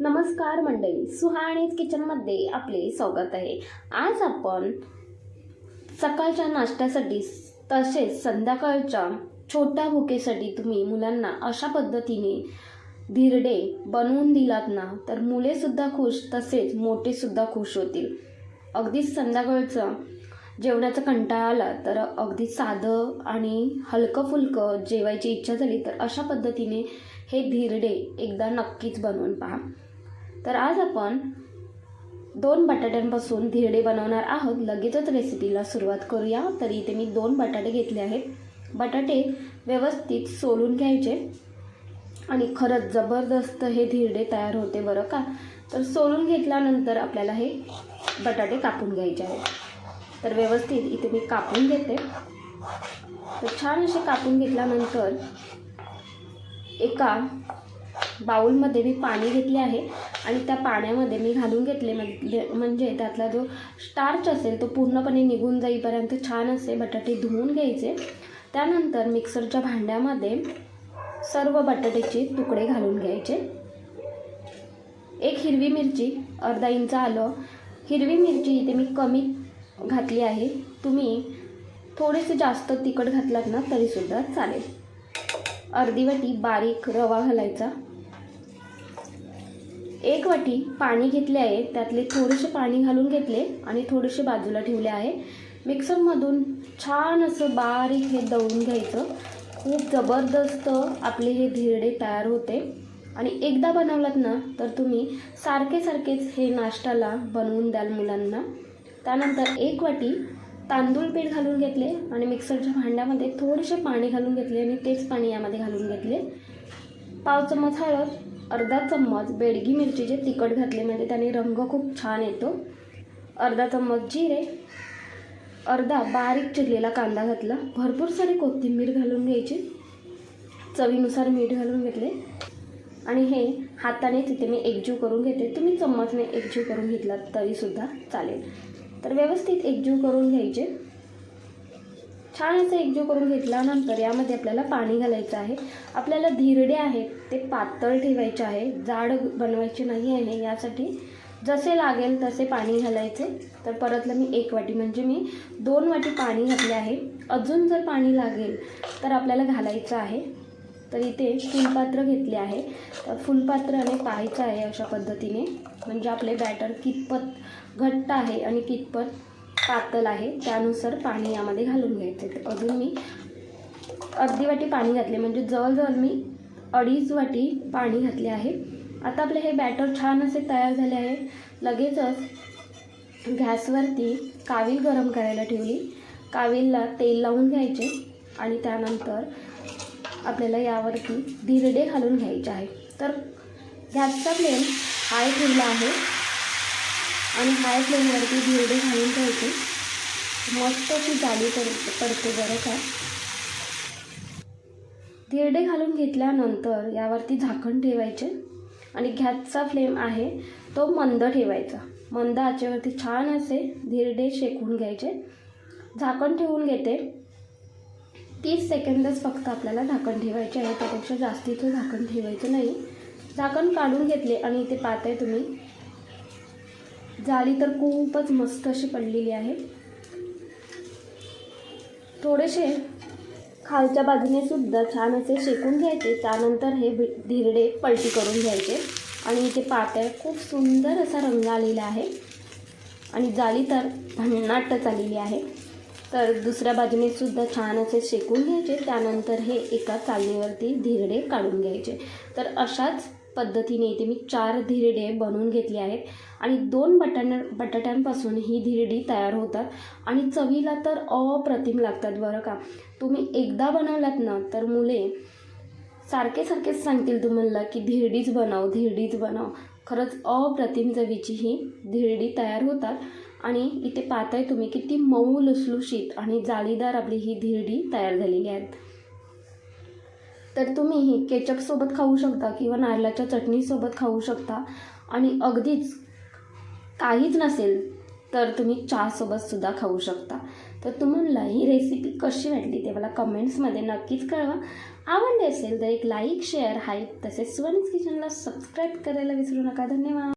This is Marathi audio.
नमस्कार मंडळी सुहाणीज किचनमध्ये आपले स्वागत आहे. आज आपण सकाळच्या नाश्त्यासाठी तसेच संध्याकाळच्या छोट्या भुकेसाठी तुम्ही मुलांना अशा पद्धतीने धिरडे बनवून दिलात ना तर मुलेसुद्धा खुश तसेच मोठेसुद्धा खुश होतील. अगदीच संध्याकाळचं जेवणाचा कंटाळा आला तर अगदी साधं आणि हलकं फुलकं जेवायची इच्छा झाली तर अशा पद्धतीने हे धिरडे एकदा नक्कीच बनवून पहा. तर आज आपण दोन बटाट्यांपासून धिरडे बनवणार आहोत. लगेचच रेसिपीला सुरुवात करूया. तर इथे मी दोन बटाटे घेतले आहेत. बटाटे व्यवस्थित सोलून घ्यायचे. आणि खरंच जबरदस्त हे धिरडे तयार होते बरं का? तर सोलून घेतल्यानंतर आपल्याला हे बटाटे कापून घ्यायचे आहेत. तर व्यवस्थित इथे मी कापून घेते. तर छान असे कापून घेतल्यानंतर एका बाऊलमध्ये मी पाणी घेतले आहे आणि त्या पाण्यामध्ये मी घालून घेतले म्हणजे, म्हणजे त्यातला जो स्टार्च असेल तो पूर्णपणे निघून जाईपर्यंत छान असे बटाटे धुवून घ्यायचे. त्यानंतर मिक्सरच्या भांड्यामध्ये सर्व बटाट्याचे तुकडे घालून घ्यायचे. एक हिरवी मिरची अर्धा इंच आलं. हिरवी मिरची इथे मी कमी घातली आहे. तुम्ही थोडेसे जास्त तिखट घातलात ना तरीसुद्धा चालेल. अर्धी वाटी बारीक रवा घालायचा. एक वाटी पाणी घेतले आहे. त्यातले थोडेसे पाणी घालून घेतले आणि थोडेसे बाजूला ठेवले आहे. मिक्सरमधून छान असं बारीक हे दळून घ्यायचं. खूप जबरदस्त आपले हे धिरडे तयार होते. आणि एकदा बनवलात ना तर तुम्ही सारखे सारखेच हे नाश्त्याला बनवून द्याल मुलांना. त्यानंतर एक वाटी तांदूळ पीठ घालून घेतले आणि मिक्सरच्या भांड्यामध्ये थोडेसे पाणी घालून घेतले आणि तेच पाणी यामध्ये घालून घेतले. पाव चम्मच हळद अर्धा चम्मच बेडगी मिरचीचे तिखट घातले म्हणजे त्याने रंग खूप छान येतो. अर्धा चम्मच जिरे अर्धा बारीक चिरलेला कांदा घातला. भरपूर सारी कोथिंबीर घालून घ्यायची. चवीनुसार मीठ घालून घेतले. आणि हे हाताने तिथे मी एकजीव करून घेते. तुम्ही चम्मचने एकजीव करून घेतलात तरीसुद्धा चालेल. तर व्यवस्थित एकजीव करून घ्यायचे. छान असं एकजीव करून घेतल्यानंतर यामध्ये आपल्याला पाणी घालायचं आहे. आपल्याला धिरडे आहेत ते पातळ ठेवायचे आहे. जाड बनवायचे नाही आहे. यासाठी जसे लागेल तसे पाणी घालायचे. तर परतलं मी एक वाटी. म्हणजे मी दोन वाटी पाणी घातले आहे. अजून जर पाणी लागेल तर आपल्याला घालायचं आहे. तर इथे फुलपात्र घेतले आहे. तर फुलपात्राने पाहायचं आहे अशा पद्धतीने. म्हणजे आपले बॅटर कितपत घट्ट आहे आणि कितपत पातळ आहे त्यानुसार पाणी यामध्ये घालून घ्यायचे. तर अजून मी अर्धी वाटी पाणी घातले. म्हणजे जवळजवळ मी अडीच वाटी पाणी घातले आहे. आता आपले हे बॅटर छान असे तयार झाले आहे. लगेचच गॅसवरती कावील गरम करायला ठेवली. कावीलला तेल लावून घ्यायचे आणि त्यानंतर आपल्याला यावरती धिरडे घालून घ्यायचे आहे. तर गॅसचा फ्लेम हाय ठेवला आहे. आणि हाय फ्लेमवरती धिरडे घालून घ्यायचे मस्त अशी जाळी पड पडते बरं का धिरडे घालून घेतल्यानंतर यावरती झाकण ठेवायचे. आणि गॅसचा फ्लेम आहे तो मंद ठेवायचा. मंद आचेवरती छान असे धिरडे शेकून घ्यायचे. झाकण ठेवून घेते. तीस सेकंदच फक्त आपल्याला झाकण ठेवायचे आहे. त्यापेक्षा जास्तीचं झाकण ठेवायचं नाही. झाकण काढून घेतले आणि इथे पाहताय तुम्ही. जाळी तर खूपच मस्त अशी पडलेली आहे. थोडेसे खालच्या बाजूने सुद्धा छान असे शेकून घ्यायचे. त्यानंतर हे धिरडे पलटी करून घ्यायचे. आणि इथे पातळ खूप सुंदर असा रंग आलेला आहे. आणि जाळी तर भन्नाटच आलेली आहे. तर दुसऱ्या बाजूने सुद्धा छान असे शेकून घ्यायचे. त्यानंतर हे एका चालणीवरती धिरडे काढून घ्यायचे. तर अशाच पद्धतीने इथे मी चार धिरडे बनवून घेतले आहेत. आणि दोन बटाण बटाट्यांपासून ही धिरडी तयार होतात. आणि चवीला तर अप्रतिम लागतात बरं का. तुम्ही एकदा बनवलात ना तर मुले सारखे सारखेच सांगतील तुम्हाला की धिरडीच बनव धिरडीच बनव. खरंच अप्रतिम चवीची ही धिरडी तयार होतात. आणि इथे पाहताय तुम्ही किती मऊ लुसलुशीत आणि जाळीदार आपली ही धिरडी तयार झालेली आहेत तर तुम्ही ही केचपसोबत खाऊ शकता किंवा नारळाच्या चटणीसोबत खाऊ शकता. आणि अगदीच काहीच नसेल तर तुम्ही चहासोबतसुद्धा खाऊ शकता. तर तुम्हाला ही रेसिपी कशी वाटली ते मला कमेंट्समध्ये नक्कीच कळवा. आवडली असेल तर एक लाईक शेअर हाईप तसेच सुवर्णिस किचनला सबस्क्राईब करायला विसरू नका. धन्यवाद.